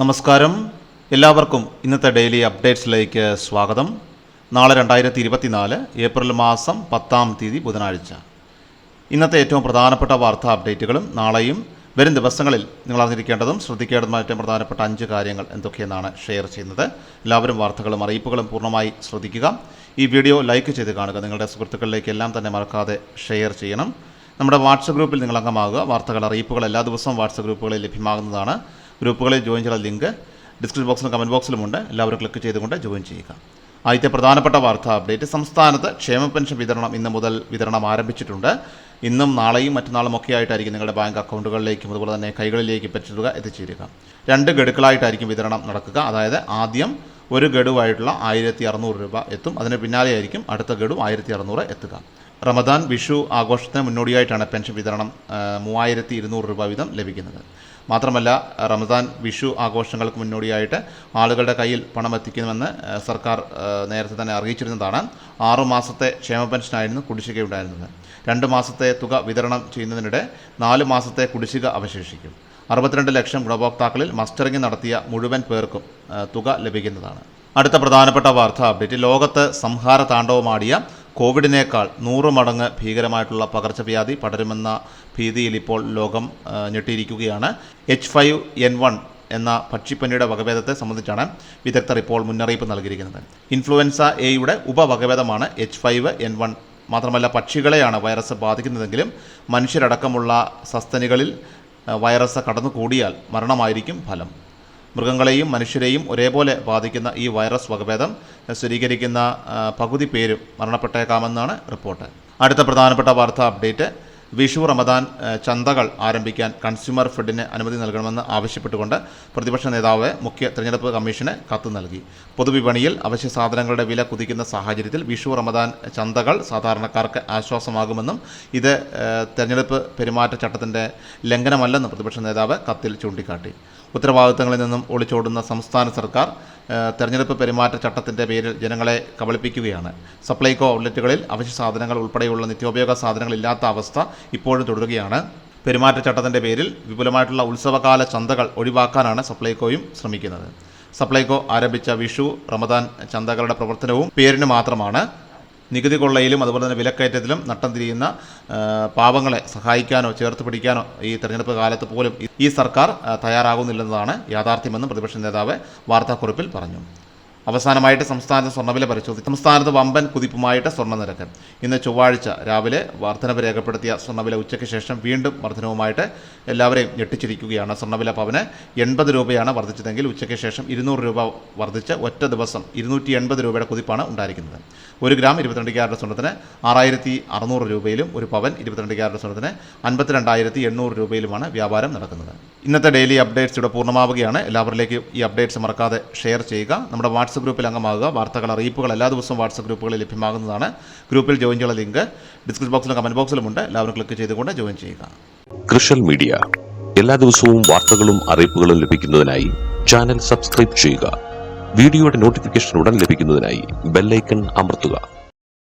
നമസ്കാരം. എല്ലാവർക്കും ഇന്നത്തെ ഡെയിലി അപ്ഡേറ്റ്സിലേക്ക് സ്വാഗതം. നാളെ രണ്ടായിരത്തി ഇരുപത്തിനാല് ഏപ്രിൽ മാസം പത്താം തീയതി ബുധനാഴ്ച. ഇന്നത്തെ ഏറ്റവും പ്രധാനപ്പെട്ട വാർത്താ അപ്ഡേറ്റുകളും നാളെയും വരും ദിവസങ്ങളിൽ നിങ്ങൾ അറിഞ്ഞിരിക്കേണ്ടതും ശ്രദ്ധിക്കേണ്ടതുമായ ഏറ്റവും പ്രധാനപ്പെട്ട അഞ്ച് കാര്യങ്ങൾ എന്തൊക്കെയെന്നാണ് ഷെയർ ചെയ്യുന്നത്. എല്ലാവരും വാർത്തകളും അറിയിപ്പുകളും പൂർണമായി ശ്രദ്ധിക്കുക. ഈ വീഡിയോ ലൈക്ക് ചെയ്ത് കാണുക. നിങ്ങളുടെ സുഹൃത്തുക്കളിലേക്ക് എല്ലാം തന്നെ മറക്കാതെ ഷെയർ ചെയ്യണം. നമ്മുടെ വാട്സപ്പ് ഗ്രൂപ്പിൽ നിങ്ങൾ അംഗമാകുക വാർത്തകൾ അറിയിപ്പുകൾ എല്ലാ ദിവസവും വാട്സപ്പ് ഗ്രൂപ്പുകളിൽ ലഭ്യമാകുന്നതാണ്. ഗ്രൂപ്പുകളിൽ ജോയിൻ ചെയ്യാൻ ലിങ്ക് ഡിസ്ക്രിപ്ഷൻ ബോക്സിലും കമന്റ് ബോക്സിലുമുണ്ട് എല്ലാവരും ക്ലിക്ക് ചെയ്തുകൊണ്ട് ജോയിൻ ചെയ്യുക. ആദ്യത്തെ പ്രധാനപ്പെട്ട വാർത്താ അപ്ഡേറ്റ് സംസ്ഥാനത്ത് ക്ഷേമ പെൻഷൻ വിതരണം ഇന്ന് മുതൽ വിതരണം ആരംഭിച്ചിട്ടുണ്ട്. ഇന്നും നാളെയും മറ്റന്നാളും ഒക്കെ ആയിട്ടായിരിക്കും നിങ്ങളുടെ ബാങ്ക് അക്കൗണ്ടുകളിലേക്കും അതുപോലെ തന്നെ കൈകളിലേക്ക് പെൻഷൻ തുക എത്തിച്ചേരുക രണ്ട് ഗഡുക്കളായിട്ടായിരിക്കും വിതരണം നടക്കുക. അതായത് ആദ്യം ഒരു ഗഡുവായിട്ടുള്ള ആയിരത്തി അറുന്നൂറ് രൂപ എത്തും. അതിന് പിന്നാലെയായിരിക്കും അടുത്ത ഗഡു ആയിരത്തി അറുന്നൂറ് എത്തുക. റമദാൻ വിഷു ആഘോഷത്തിന് മുന്നോടിയായിട്ടാണ് പെൻഷൻ വിതരണം മൂവായിരത്തി ഇരുന്നൂറ് രൂപ വീതം ലഭിക്കുന്നത്. മാത്രമല്ല റമദാൻ വിഷു ആഘോഷങ്ങൾക്ക് മുന്നോടിയായിട്ട് ആളുകളുടെ കയ്യിൽ പണം എത്തിക്കുമെന്ന് സർക്കാർ നേരത്തെ തന്നെ അറിയിച്ചിരുന്നതാണ്. ആറു മാസത്തെ ക്ഷേമ പെൻഷനായിരുന്നു കുടിശ്ശികയുണ്ടായിരുന്നത്. രണ്ട് മാസത്തെ തുക വിതരണം ചെയ്യുന്നതിനിടെ നാല് മാസത്തെ കുടിശ്ശിക അവശേഷിക്കും. അറുപത്തിരണ്ട് ലക്ഷം ഗുണഭോക്താക്കളിൽ മസ്റ്ററിംഗ് നടത്തിയ മുഴുവൻ പേർക്കും തുക ലഭിക്കുന്നതാണ്. അടുത്ത പ്രധാനപ്പെട്ട വാർത്താ അപ്ഡേറ്റ്. ലോകത്ത് സംഹാര താണ്ഡവമാടിയ കോവിഡിനേക്കാൾ നൂറ് മടങ്ങ് ഭീകരമായിട്ടുള്ള പകർച്ചവ്യാധി പടരുമെന്ന ഭീതിയിൽ ഇപ്പോൾ ലോകം ഞെട്ടിയിരിക്കുകയാണ്. എച്ച് ഫൈവ് എൻ വൺ എന്ന പക്ഷിപ്പനിയുടെ വകഭേദത്തെ സംബന്ധിച്ചാണ് വിദഗ്ധർ ഇപ്പോൾ മുന്നറിയിപ്പ് നൽകിയിരിക്കുന്നത്. ഇൻഫ്ലുവൻസ എയുടെ ഉപവകഭേദമാണ് എച്ച് ഫൈവ് എൻ വൺ മാത്രമല്ല പക്ഷികളെയാണ് വൈറസ് ബാധിക്കുന്നതെങ്കിലും മനുഷ്യരടക്കമുള്ള സസ്തനികളിൽ വൈറസ് കടന്നുകൂടിയാൽ മരണമായിരിക്കും ഫലം. മൃഗങ്ങളെയും മനുഷ്യരെയും ഒരേപോലെ ബാധിക്കുന്ന ഈ വൈറസ് വകഭേദം സ്ഥിരീകരിക്കുന്ന പകുതി പേരും മരണപ്പെട്ടേക്കാമെന്നാണ് റിപ്പോർട്ട്. അടുത്ത പ്രധാനപ്പെട്ട വാർത്താ അപ്ഡേറ്റ്. വിഷു റമദാൻ ചന്തകൾ ആരംഭിക്കാൻ കൺസ്യൂമർ ഫെഡിന് അനുമതി നൽകണമെന്ന് ആവശ്യപ്പെട്ടുകൊണ്ട് പ്രതിപക്ഷ നേതാവ് മുഖ്യ തെരഞ്ഞെടുപ്പ് കമ്മീഷന് കത്ത് നൽകി. പൊതുവിപണിയിൽ അവശ്യ സാധനങ്ങളുടെ വില കുതിക്കുന്ന സാഹചര്യത്തിൽ വിഷു റമദാൻ ചന്തകൾ സാധാരണക്കാർക്ക് ആശ്വാസമാകുമെന്നും ഇത് തെരഞ്ഞെടുപ്പ് പെരുമാറ്റച്ചട്ടത്തിന്റെ ലംഘനമല്ലെന്നും പ്രതിപക്ഷ നേതാവ് കത്തിൽ ചൂണ്ടിക്കാട്ടി. ഉത്തരവാദിത്തങ്ങളിൽ നിന്നും ഒളിച്ചോടുന്ന സംസ്ഥാന സർക്കാർ തെരഞ്ഞെടുപ്പ് പെരുമാറ്റച്ചട്ടത്തിന്റെ പേരിൽ ജനങ്ങളെ കബളിപ്പിക്കുകയാണ്. സപ്ലൈകോ ഔട്ട്ലെറ്റുകളിൽ അവശ്യ സാധനങ്ങൾ ഉൾപ്പെടെയുള്ള നിത്യോപയോഗ സാധനങ്ങളില്ലാത്ത അവസ്ഥ ഇപ്പോഴും തുടരുകയാണ്. പെരുമാറ്റച്ചട്ടത്തിന്റെ പേരിൽ വിപുലമായിട്ടുള്ള ഉത്സവകാല ചന്തകൾ ഒഴിവാക്കാനാണ് സപ്ലൈകോയും ശ്രമിക്കുന്നത്. സപ്ലൈകോ ആരംഭിച്ച വിഷു റമദാൻ ചന്തകളുടെ പ്രവർത്തനവും പേരിന് മാത്രമാണ് നികുതി കൊള്ളയിലും അതുപോലെ തന്നെ വിലക്കയറ്റത്തിലും നട്ടം തിരിയുന്ന പാവങ്ങളെ സഹായിക്കാനോ ചേർത്ത് പിടിക്കാനോ ഈ തെരഞ്ഞെടുപ്പ് കാലത്ത് പോലും ഈ- സർക്കാർ തയ്യാറാകുന്നില്ലെന്നതാണ് യാഥാർത്ഥ്യമെന്നും പ്രതിപക്ഷ നേതാവ് വാർത്താക്കുറിപ്പിൽ പറഞ്ഞു. അവസാനമായിട്ട് സംസ്ഥാനത്ത് സ്വർണവില പരിശോധിച്ചു. സംസ്ഥാനത്ത് വമ്പൻ കുതിപ്പുമായിട്ട് സ്വർണ നിരക്ക് ഇന്ന് ചൊവ്വാഴ്ച രാവിലെ വർധനവ് രേഖപ്പെടുത്തിയ സ്വർണവില ഉച്ചയ്ക്ക് ശേഷം വീണ്ടും വർധനവുമായിട്ട് എല്ലാവരെയും ഞെട്ടിച്ചിരിക്കുകയാണ്. സ്വർണവില പവന് എൺപത് രൂപയാണ് വർദ്ധിച്ചതെങ്കിൽ ഉച്ചയ്ക്ക് ശേഷം ഇരുന്നൂറ് രൂപ വർദ്ധിച്ച് ഒറ്റ ദിവസം ഇരുന്നൂറ്റി എൺപത് രൂപയുടെ കുതിപ്പാണ് ഉണ്ടായിരിക്കുന്നത്. ഒരു ഗ്രാം ഇരുപത്തിരണ്ട് ക്യാരറ്റ് സ്വർണത്തിന് ആറായിരത്തി അറുന്നൂറ് രൂപയിലും ഒരു പവൻ ഇരുപത്തിരണ്ട് ക്യാരറ്റ് സ്വർണത്തിന് അൻപത്തിരണ്ടായിരത്തി എണ്ണൂറ് രൂപയിലുമാണ് വ്യാപാരം നടക്കുന്നത്. ഇന്നത്തെ ഡെയിലി അപ്ഡേറ്റ്സ് ഇവിടെ പൂർണമാവുകയാണ്. എല്ലാവരിലേക്കും ഈ അപ്ഡേറ്റ്സ് മറക്കാതെ ഷെയർ ചെയ്യുക. നമ്മുടെ വാട്സപ്പ് ഗ്രൂപ്പിൽ അംഗമാകുക. വാർത്തകൾ അറിയിപ്പുകൾ എല്ലാ ദിവസവും വാട്സപ്പ് ഗ്രൂപ്പുകളിൽ ലഭ്യമാകുന്നതാണ്. ഗ്രൂപ്പിൽ ജോയിൻ ചെയ്യാനുള്ള ലിങ്ക് ഡിസ്ക്രിപ്ഷൻ ബോക്സിലും കമന്റ് ബോക്സിലുമുണ്ട് എല്ലാവരും ക്ലിക്ക് ചെയ്തുകൊണ്ട് ജോയിൻ ചെയ്യുക. കൃഷൽ മീഡിയ. എല്ലാ ദിവസവും വാർത്തകളും അറിയിപ്പുകളും ലഭിക്കുന്നതിനായി ചാനൽ സബ്സ്ക്രൈബ് ചെയ്യുക. വീഡിയോയുടെ നോട്ടിഫിക്കേഷൻ ഉടൻ ലഭിക്കുന്നതിനായി ബെല്ലൈക്കൺ അമർത്തുക.